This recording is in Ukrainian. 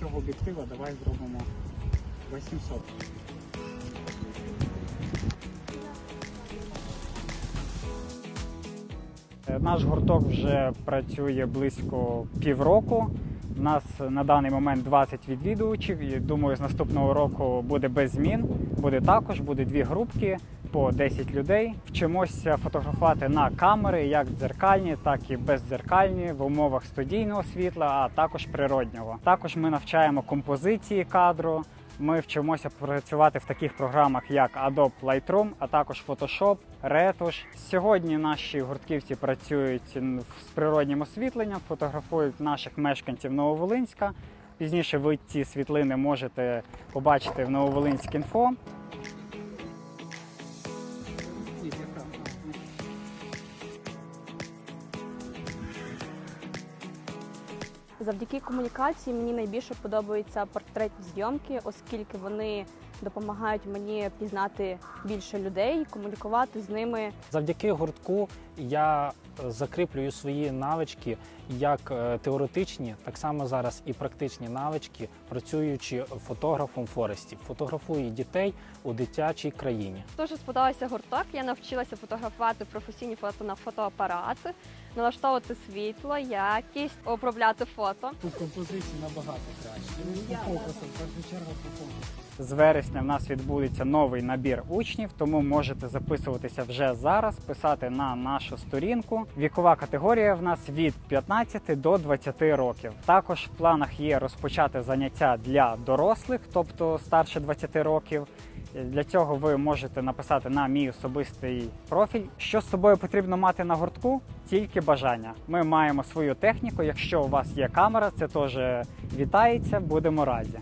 цього об'єктива давай зробимо 800. Е, Наш гурток вже працює близько півроку. У нас на даний момент 20 відвідувачів. І думаю, з наступного року буде без змін. Буде також, буде дві групки по 10 людей. Вчимося фотографувати на камери, як дзеркальні, так і бездзеркальні в умовах студійного світла, а також природнього. Також ми навчаємо композиції кадру. Ми вчимося працювати в таких програмах, як Adobe Lightroom, а також Photoshop, Retush. Сьогодні наші гуртківці працюють з природнім освітленням, фотографують наших мешканців Нововолинська. Пізніше ви ці світлини можете побачити в Нововолинськ Завдяки комунікації мені найбільше подобаються портретні зйомки, оскільки вони допомагають мені пізнати більше людей, комунікувати з ними. Завдяки гуртку я е, закріплюю свої навички як е, теоретичні, так само зараз і практичні навички, працюючи фотографом Форесті. Фотографую дітей у дитячій країні. Дуже сподобався гурток. Я навчилася фотографувати професійні фото на фотоапарат, налаштовувати світло, якість, обробляти фото. Тут композиції набагато краще. По фокусу, в першу чергу по фокусу. З вересня в нас відбудеться новий набір учнів, тому можете записуватися вже зараз, писати на нашу сторінку. Вікова категорія в нас від 15 до 20 років. Також в планах є розпочати заняття для дорослих, тобто старше 20 років. Для цього ви можете написати на мій особистий профіль. Що з собою потрібно мати на гуртку? Тільки бажання. Ми маємо свою техніку. Якщо у вас є камера, це теж вітається, будемо раді.